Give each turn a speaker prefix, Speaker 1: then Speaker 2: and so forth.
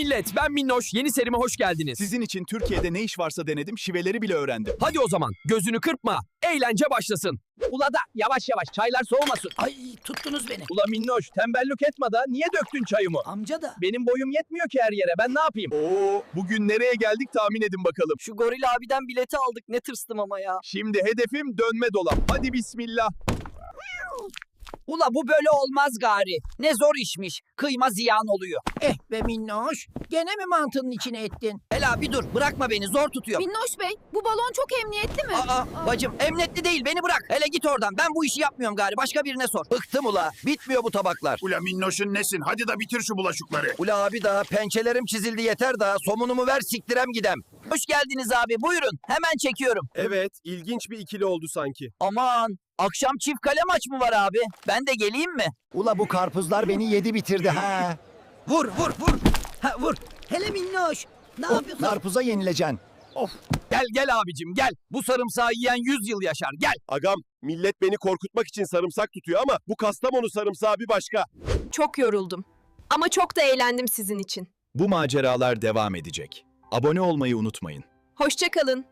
Speaker 1: millet, ben Minnoş. Yeni serime hoş geldiniz.
Speaker 2: Sizin için Türkiye'de ne iş varsa denedim, şiveleri bile öğrendim.
Speaker 1: Hadi o zaman gözünü kırpma. Eğlence başlasın. Ula da yavaş yavaş çaylar soğumasın.
Speaker 3: Ay tuttunuz beni.
Speaker 1: Ula Minnoş tembellik etme da niye döktün çayımı?
Speaker 3: Amca da.
Speaker 1: Benim boyum yetmiyor ki her yere. Ben ne yapayım?
Speaker 2: Oo, bugün nereye geldik tahmin edin bakalım.
Speaker 4: Şu goril abiden bileti aldık ne tırstım ama ya.
Speaker 2: Şimdi hedefim dönme dolap. Hadi bismillah.
Speaker 4: Ula bu böyle olmaz gari. Ne zor işmiş. Kıyma ziyan oluyor.
Speaker 3: Eh be minnoş. Gene mi mantının içine ettin?
Speaker 4: Ela bir dur bırakma beni zor tutuyor.
Speaker 5: Minnoş Bey, bu balon çok emniyetli mi?
Speaker 4: Aa bacım emniyetli değil beni bırak. Hele git oradan ben bu işi yapmıyorum gari başka birine sor. Bıktım ula bitmiyor bu tabaklar.
Speaker 6: Ula minnoşun nesin? Hadi da bitir şu bulaşıkları.
Speaker 4: Ula abi daha pençelerim çizildi yeter daha somunumu ver siktirem gidem. Hoş geldiniz abi buyurun hemen çekiyorum.
Speaker 7: Evet, ilginç bir ikili oldu sanki.
Speaker 4: Aman akşam çift kale maç mı var abi? Ben de geleyim mi?
Speaker 8: Ula bu karpuzlar beni yedi bitirdi ha.
Speaker 4: Vur vur vur.
Speaker 3: Ha vur. Hele minnoş. Ne
Speaker 8: Of,
Speaker 3: yapıyorsun?
Speaker 8: karpuza yenileceksin.
Speaker 1: Gel gel abicim gel. Bu sarımsağı yiyen 100 yıl yaşar. Gel.
Speaker 7: Agam, millet beni korkutmak için sarımsak tutuyor ama bu Kastamonu sarımsağı bir başka.
Speaker 5: Çok yoruldum. Ama çok da eğlendim sizin için.
Speaker 2: Bu maceralar devam edecek. Abone olmayı unutmayın.
Speaker 5: Hoşça kalın.